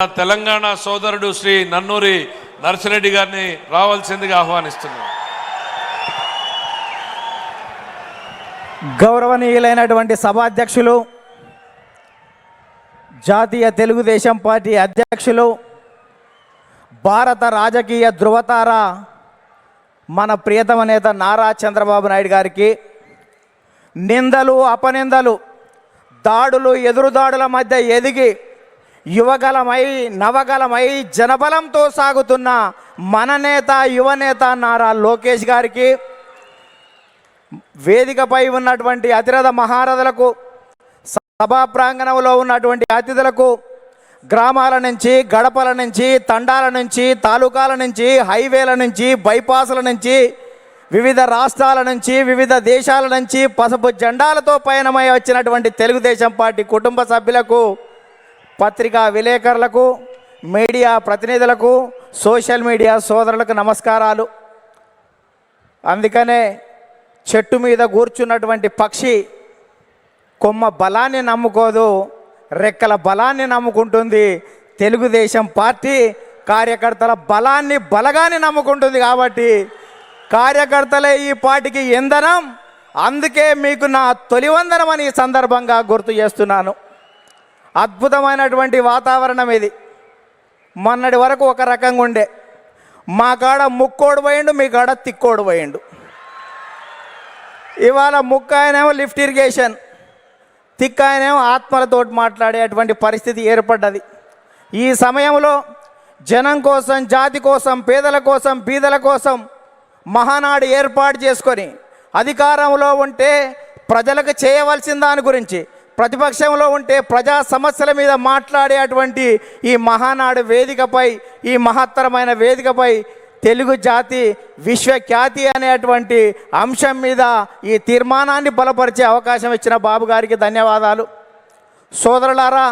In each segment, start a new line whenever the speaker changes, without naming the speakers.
తెలంగాణ సోదరుడు శ్రీ నన్నూరి నర్సిరెడ్డి గారిని రావాల్సిందిగా ఆహ్వానిస్తున్నాను
గౌరవనీయులైనటువంటి సభాధ్యక్షులు జాతీయ తెలుగుదేశం పార్టీ అధ్యక్షులు భారత రాజకీయ ధృవతార మన ప్రియతమ నేత నారా చంద్రబాబు నాయుడు గారికి నిందలు అపనిందలు దాడులు ఎదురుదాడుల మధ్య ఎదిగి యువగలమై నవగలమై జనబలంతో సాగుతున్న మన నేత యువనేత నారా లోకేష్ గారికి వేదికపై ఉన్నటువంటి అతిరథ మహారథులకు సభా ప్రాంగణంలో ఉన్నటువంటి అతిథులకు గ్రామాల నుంచి గడపల నుంచి తండాల నుంచి తాలూకాల నుంచి హైవేల నుంచి బైపాసుల నుంచి వివిధ రాష్ట్రాల నుంచి వివిధ దేశాల నుంచి పసుపు జెండాలతో పయనమై వచ్చినటువంటి తెలుగుదేశం పార్టీ కుటుంబ సభ్యులకు పత్రికా విలేకరులకు మీడియా ప్రతినిధులకు సోషల్ మీడియా సోదరులకు నమస్కారాలు. అందుకనే చెట్టు మీద కూర్చున్నటువంటి పక్షి కొమ్మ బలాన్ని నమ్ముకోదు రెక్కల బలాన్ని నమ్ముకుంటుంది తెలుగుదేశం పార్టీ కార్యకర్తల బలాన్ని బలగాన్ని నమ్ముకుంటుంది కాబట్టి కార్యకర్తలే ఈ పార్టీకి ఇంధనం. అందుకే మీకు నా తొలివందనం అని ఈ సందర్భంగా గుర్తు చేస్తున్నాను. అద్భుతమైనటువంటి వాతావరణం ఇది. మొన్నటి వరకు ఒక రకంగా ఉండే. మా కాడ ముక్కోడు పోయిండు మీ కాడ తిక్కోడు పోయిండు. ఇవాళ ముక్క ఆయనేమో లిఫ్ట్ ఇరిగేషన్ తిక్క ఆయనేమో ఆత్మలతో మాట్లాడేటువంటి పరిస్థితి ఏర్పడ్డది. ఈ సమయంలో జనం కోసం జాతి కోసం పేదల కోసం బీదల కోసం మహానాడు ఏర్పాటు చేసుకొని అధికారంలో ఉంటే ప్రజలకు చేయవలసిన దాని గురించి ప్రతిపక్షంలో ఉంటే ప్రజా సమస్యల మీద మాట్లాడేటువంటి ఈ మహానాడు వేదికపై ఈ మహత్తరమైన వేదికపై తెలుగు జాతి విశ్వఖ్యాతి అనేటువంటి అంశం మీద ఈ తీర్మానాన్ని బలపరిచే అవకాశం ఇచ్చిన బాబు గారికి ధన్యవాదాలు. సోదరులారా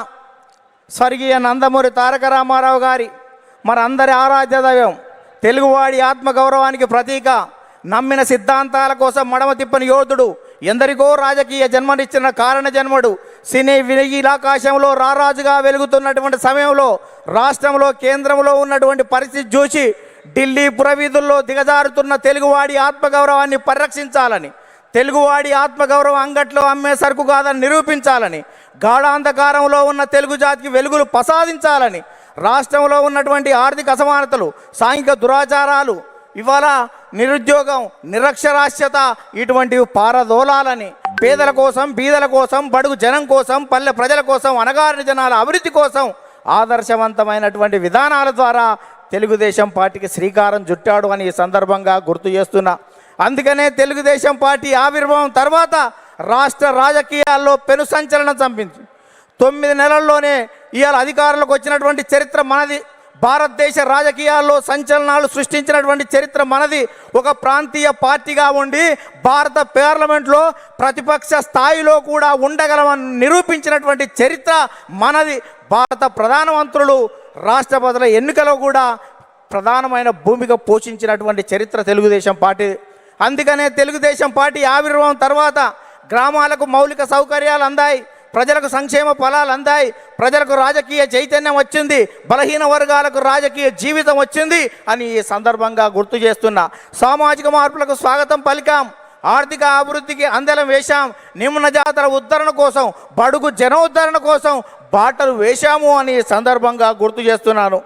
స్వర్గీయ నందమూరి తారక రామారావు గారి మనందరి ఆరాధ్య దైవం తెలుగువాడి ఆత్మగౌరవానికి ప్రతీక. నమ్మిన సిద్ధాంతాల కోసం మడమ తిప్పని యోధుడు ఎందరికో రాజకీయ జన్మనిచ్చిన కారణ జన్మడు సినీ వినీలాకాశంలో రారాజుగా వెలుగుతున్నటువంటి సమయంలో రాష్ట్రంలో కేంద్రంలో ఉన్నటువంటి పరిస్థితి చూసి ఢిల్లీ పురవీధుల్లో దిగజారుతున్న తెలుగువాడి ఆత్మగౌరవాన్ని పరిరక్షించాలని తెలుగువాడి ఆత్మగౌరవం అంగట్లో అమ్మే సరుకు కాదని నిరూపించాలని గాఢాంధకారంలో ఉన్న తెలుగు జాతికి వెలుగులు ప్రసాదించాలని రాష్ట్రంలో ఉన్నటువంటి ఆర్థిక అసమానతలు సాంఘిక దురాచారాలు ఇవాళ నిరుద్యోగం నిరక్షరాస్యత ఇటువంటివి పారదోలాలని పేదల కోసం బీదల కోసం బడుగు జనం కోసం పల్లె ప్రజల కోసం అనగారిన జనాల అభివృద్ధి కోసం ఆదర్శవంతమైనటువంటి విధానాల ద్వారా తెలుగుదేశం పార్టీకి శ్రీకారం చుట్టాడు అని ఈ సందర్భంగా గుర్తు చేస్తున్నా. అందుకనే తెలుగుదేశం పార్టీ ఆవిర్భావం తర్వాత రాష్ట్ర రాజకీయాల్లో పెను సంచలనం చంపింది. తొమ్మిది నెలల్లోనే ఇవాళ అధికారంలోకి వచ్చినటువంటి చరిత్ర మనది. భారతదేశ రాజకీయాల్లో సంచలనాలు సృష్టించినటువంటి చరిత్ర మనది. ఒక ప్రాంతీయ పార్టీగా ఉండి భారత పార్లమెంట్లో ప్రతిపక్ష స్థాయిలో కూడా ఉండగలమని నిరూపించినటువంటి చరిత్ర మనది. భారత ప్రధానమంత్రులు రాష్ట్రపతుల ఎన్నికలో కూడా ప్రధానమైన భూమిక పోషించినటువంటి చరిత్ర తెలుగుదేశం పార్టీ. అందుకనే తెలుగుదేశం పార్టీ ఆవిర్భావం తర్వాత గ్రామాలకు మౌలిక సౌకర్యాలు అందాయి. ప్రజలకు సంక్షేమ ఫలాలు అందాయి ప్రజలకు రాజకీయ చైతన్యం వచ్చింది బలహీన వర్గాలకు రాజకీయ జీవితం వచ్చింది అని ఈ సందర్భంగా గుర్తు చేస్తున్నా. సామాజిక మార్పులకు స్వాగతం పలికాం ఆర్థిక అభివృద్ధికి అందలం వేశాం నిమ్న జాతర ఉద్ధరణ కోసం బడుగు జన ఉద్ధరణ కోసం బాటలు వేశాము అని ఈ సందర్భంగా గుర్తు చేస్తున్నాను.